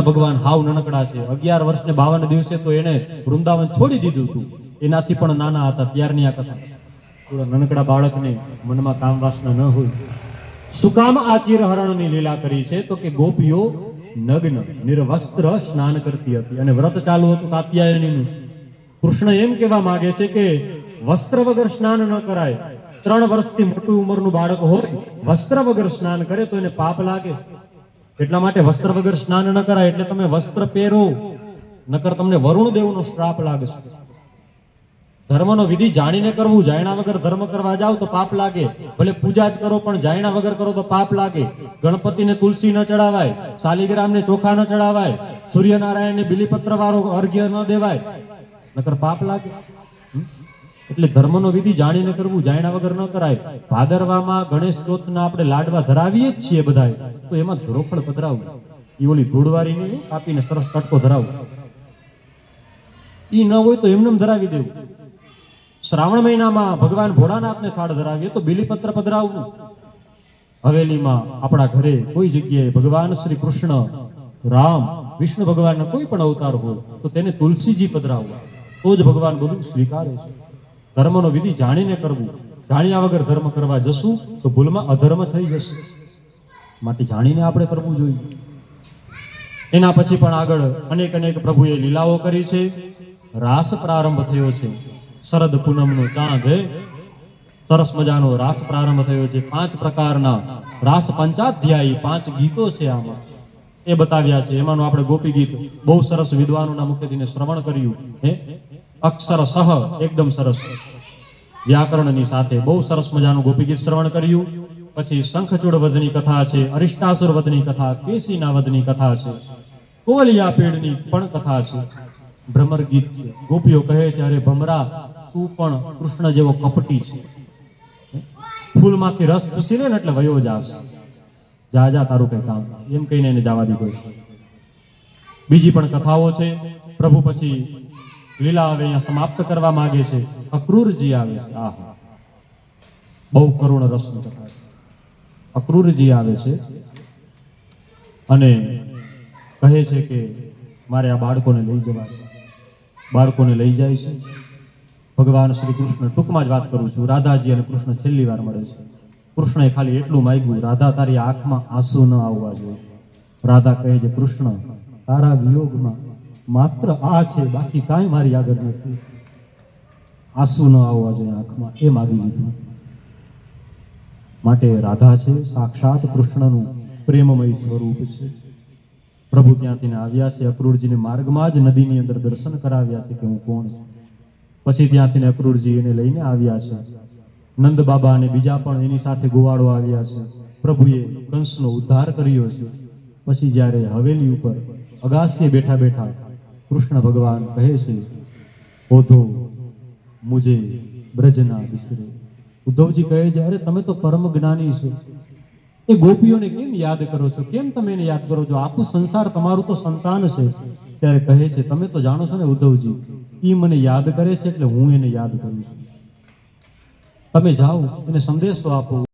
ભગવાન હાવ નાનકડા છે. અગિયાર વર્ષ ને બાવન દિવસે તો એને વૃંદાવન છોડી દીધું હતું. એનાથી પણ નાના હતા, ત્યારની આ કથા. થોડા નાનકડા બાળકને મનમાં કામ વાસના ન હોય. સુકામ આચીર હરણની લીલા કરી છે? તો કે ગોપીઓ નગ્ન, નિર્વસ્ત્ર સ્નાન કરતી હતી અને વ્રત ચાલુ હતું કાત્યાયનીનું. કૃષ્ણ એમ કહેવા માંગે છે કે વસ્ત્ર વગર સ્નાન ન કરાય. ત્રણ વર્ષથી મોટી ઉંમરનું બાળક હોય, વસ્ત્ર વગર સ્નાન કરે તો એને પાપ લાગે. એટલા માટે વસ્ત્ર વગર સ્નાન ન કરાય એટલે તમે વસ્ત્ર પહેરો. નકર તમને વરુણ દેવનો શ્રાપ લાગશે ધર્મનો વિધિ જાણીને કરવું, જાણ્યા વગર ધર્મ કરવા જાવ તો પાપ લાગે. ભલે પૂજા જ કરો પણ જાણ્યા વગર કરો તો પાપ લાગે. ગણપતિને તુલસી ન ચડાવાય શાલિગ્રામને ચોખા ન ચડાવાય, સૂર્યનારાયણને બિલીપત્ર વાળો અર્ઘ્ય ન દેવાય. નકર પાપ લાગે. એટલે ધર્મનો વિધિ જાણીને કરવું, જાણ્યા વગર ન કરાય. ભાદરવામાં ગણેશ ચોથના આપણે લાડવા ધરાવીએ જ છીએ બધાય તો એમાં ધરોફળ પધરાવું. એ ઓલી ધૂળવારી નહીં કાપીને સરસ કટકો ધરાવું. ઈ ન હોય તો એમને ધરાવી દેવું. શ્રાવણ મહિનામાં ભગવાન ભોળાનાથને થાળ ધરાવીએ તો બિલીપત્ર પધરાવવું. હવેલીમાં આપણા ઘરે કોઈ જગ્યાએ ભગવાન શ્રી કૃષ્ણ, રામ, વિષ્ણુ ભગવાનનો કોઈ પણ અવતાર હોય તો તેને તુલસીજી પધરાવવા. તો જ ભગવાન બધું સ્વીકારે છે. ધર્મનો વિધિ જાણીને કરવું. જાણ્યા વગર ધર્મ કરવા જશું તો ભૂલમાં અધર્મ થઈ જશે. માટે જાણીને આપણે કરવું જોઈએ. એના પછી પણ આગળ અનેક અનેક પ્રભુએ લીલાઓ કરી છે. રાસ પ્રારંભ થયો છે. શરદ પૂનમનો ચાંદ હે. સરસ મજાનો રાસ પ્રારંભ થયો છે. પાંચ પ્રકારના રાસ પંચાધ્યાયી પાંચ ગીતો છે આમાં. એ બતાવ્યા છે. એમાંનું આપણે ગોપી ગીત બહુ સરસ વિદ્વાનોના મુખ્યથીને શ્રવણ કર્યું હે. અક્ષર સહ એકદમ સરસ. વ્યાકરણની સાથે બહુ સરસ મજાનું ગોપી ગીત શ્રવણ કર્યું. પછી શંખચૂડ વધની કથા છે અરિષ્ટાસુર વધની કથા કેસીના વધની કથા છે કોવલિયા પેડની પણ કથા છે. ભ્રમર ગીત છે. ગોપીઓ કહે છે, અરે ભમરા, તું પણ કૃષ્ણ જેવો કપટી છે. ફૂલમાંથી રસ ચૂસી લે ને એટલે વયો જાશ. જા જા, તારું કઈ કામ. એમ કહીને એને જવા દીધો બીજી પણ કથાઓ છે. પ્રભુ પછી લીલા હવે અહીંયા સમાપ્ત કરવા માંગે છે. અક્રૂરજી આવે છે. આહા. બહુ કરુણ રસની કથા છે. અક્રૂરજી આવે છે અને કહે છે કે મારે આ બાળકોને લઈ જવા છે. બાળકોને લઈ જાય છે. ભગવાન શ્રી કૃષ્ણ, ટૂંકમાં જ વાત કરું છું. રાધાજી અને કૃષ્ણ છેલ્લી વાર મળે છે. કૃષ્ણએ ખાલી એટલું માગ્યું, રાધા, તારી આંખમાં આંસુ ન આવવા જોઈએ રાધા કહે છે, કૃષ્ણ, તારા વિયોગમાં માત્ર આ છે, બાકી કાંઈ મારી આગળ નથી. આંસુ ન આવવા જોઈએ આંખમાં, એ માગી લીધું. માટે રાધા છે, સાક્ષાત કૃષ્ણનું પ્રેમમય સ્વરૂપ છે. પ્રભુ ત્યાંથી આવ્યા છે, અક્રૂરજીને માર્ગમાં જ નદીની અંદર દર્શન કરાવ્યા છે કે હું કોણ છું. પછી ત્યાંથી અક્રૂરજી એને લઈને આવ્યા છે. નંદ બાબા અને બીજા પણ એની સાથે ગોવાળો આવ્યા છે. પ્રભુએ કંસનો ઉદ્ધાર કર્યો છે. પછી જ્યારે હવેલી ઉપર અગાસીએ બેઠા બેઠા કૃષ્ણ ભગવાન કહે છે, ઓધો, મુજે બ્રજના વિસરે ઉદ્ધવજી કહે છે, અરે, તમે તો પરમ જ્ઞાની છો. એ ગોપીઓને કેમ યાદ કરો છો? કેમ તમે એને યાદ કરો છો? આખું સંસાર તમારું તો સંતાન છે. ત્યારે કહે છે, તમે તો જાણો છો ને ઉદ્ધવજી એ મને યાદ કરે છે એટલે હું એને યાદ કરું છું. તમે જાઓ, એને સંદેશો આપો.